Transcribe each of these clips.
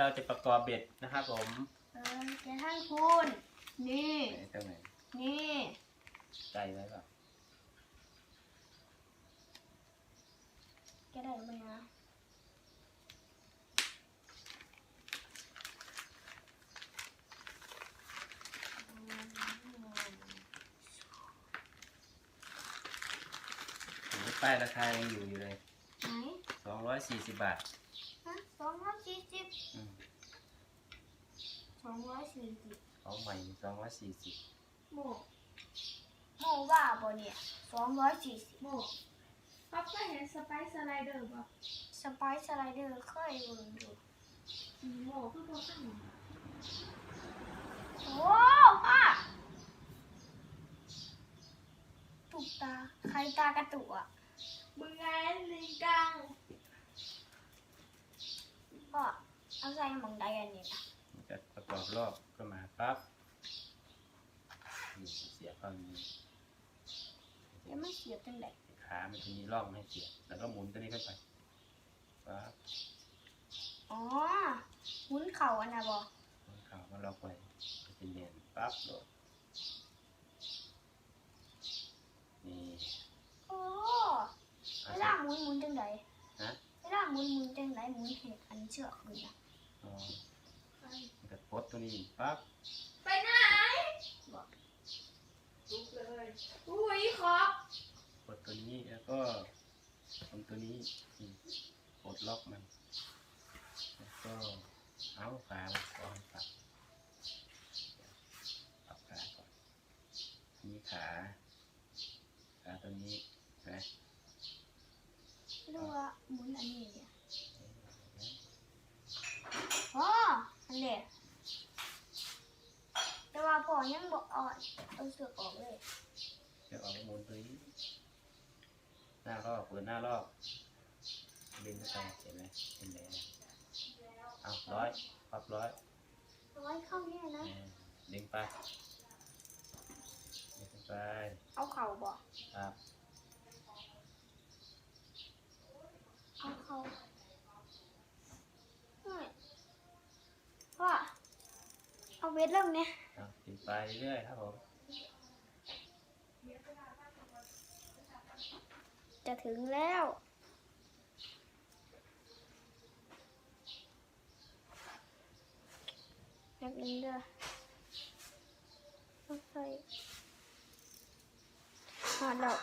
เราจะประกอบเบ็ดนะครับผมเออจะท่านคุณ นี่ ไหนตรงไหนนี่ใจไว้เปล่าจะได้ไหมนะโอ้ป้ายราคายังอยู่อยู่เลยไหนสอง ร้อยสี่สิบบาท ฮะสองร้อยสี่สิบอืม สองร้อยสี่สิบของใหม่สองร้อยสี่สิบโมโมว่าบ่เนี่ยสองร้อยสี่สิบโมป๊อปก็เห็นสไปซ์สไลเดอร์ป่ะสไปซ์สไลเดอร์เคยเบิ่งอยู่อืมโมคือพวกข้างหลังโอ้พ่อตุกตา ใครตากระตุกอะ มึงไงลิงกัง ก็เอาใส่หมองใดอันนี้นะมันจะประกอบรอบก็มาปั๊บนี่เสียบเข้าอย่างนี้เดี๋ยวไม่เสียบจังไดขามันจะมีร่องให้เสียบแล้วก็หมุนตัวนี้เข้าไปปั๊บอ๋อหมุนเข่าอันน่ะบ่หมุนขาก็ล็อกไว้ก็จะเนียนปั๊บโดดนี่โอ้เอาเวสิลาหมุนหมุนจังไดฮะเวลา หมุนหมุนจังไดหมุนเห็ดอันเชือกขึ้นอะอ๋อมันก็ปลดตัวนี้ปั๊บไปไหนลุกเลยอุ้ยขอบกดตัวนี้แล้วก็ตรงตัวนี้นี่กดล็อกมัน แล้วก็เอาขาก่อนปรับปรับขาก่อนนี่ขาขาตัวนี้เห็นะ หรือว่าหมุนอันนี้เนี่ยอ๋ออันเด็ด แต่ว่าพอยังบอกเอาเอาเสือกออกเลยจะออกหมุนตัวนี้หน้ารอบเปิดหน้ารอบดึงเข้าไปเห็นไหมเห็นไหมเอาร้อยพับร้อยร้อยเข้าเนี่ยนะอ่าดึงไปดึงไปเอาเข่าบอกครับเอาเข่าเฮ้ยพ่อเอาเวทเริ่มเนี่ยเอาดึง ไปเรื่อยครับผมจะถึงแล้วแป๊บนึงเด้อต้องใส่หอดแล้ว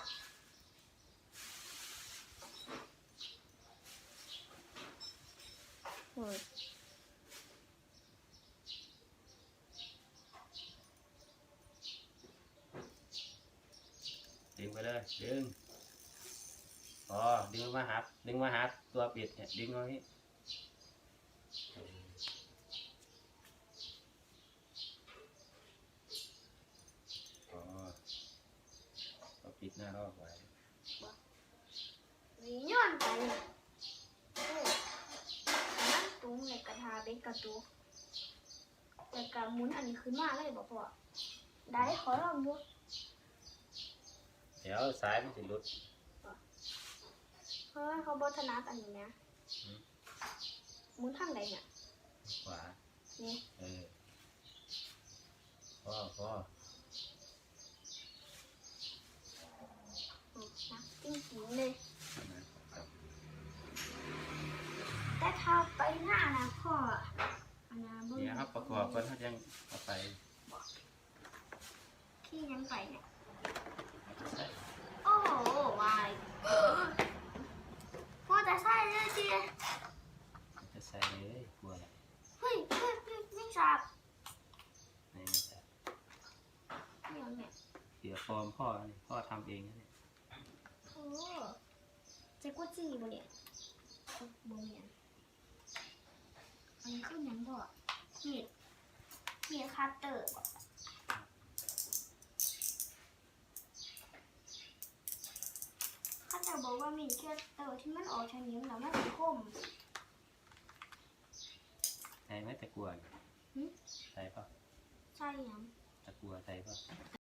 โอ้ย ดึงไปเลย ดึงพอดึงมาหาดึงมาหาตัวปิดเนี่ยดึงมาที่พอก็ปิดหน้ารอบไว้มีย้อนไปโอ้นั่งตุ้งในกระทาเบ็ดกระตุกแต่กระหมุนอันนี้ขึ้นมาเลยบอกพ่อได้ขอลองดูเดี๋ยวสายมันจะหลุดเพราะว่าเขาบอธนาอันนี้นะอืมหมุนทางไหนเนี่ยขวานี่เออพ่อพ่ออืมนักจริงๆเลยนะครับแต่ถ้าไปหน้านะพ่ออันนั้นเดี๋ยวครับประกอบก่อนเขายังเอาไปที่ยังไปเนี่ย ใส่ โอ้โหวายพ่อจะใส่เลยจี จะใส่เลยกลัวอะไร เฮ้ยเฮ้ยเฮ้ยวิ่งสาบ ไหนไม่ใส่ เดี๋ยวเนี่ย เดี๋ยวฟอร์มพ่อนี่พ่อทำเองนะเนี่ยโอ้เจ๊กว่าจีบ่เนี่ยโอ้บ่เมียนอันนี้คือหยังบ่มีดมีดคัตเตอร์บ่ข้าจะบอกว่ามีดคัตเตอร์ที่มันออกชนิดแล้วมันสิคมใส่ไหมตะกรวดหึใส่ป่ะใช่หยัง ตะกรวดใส่ป่ะ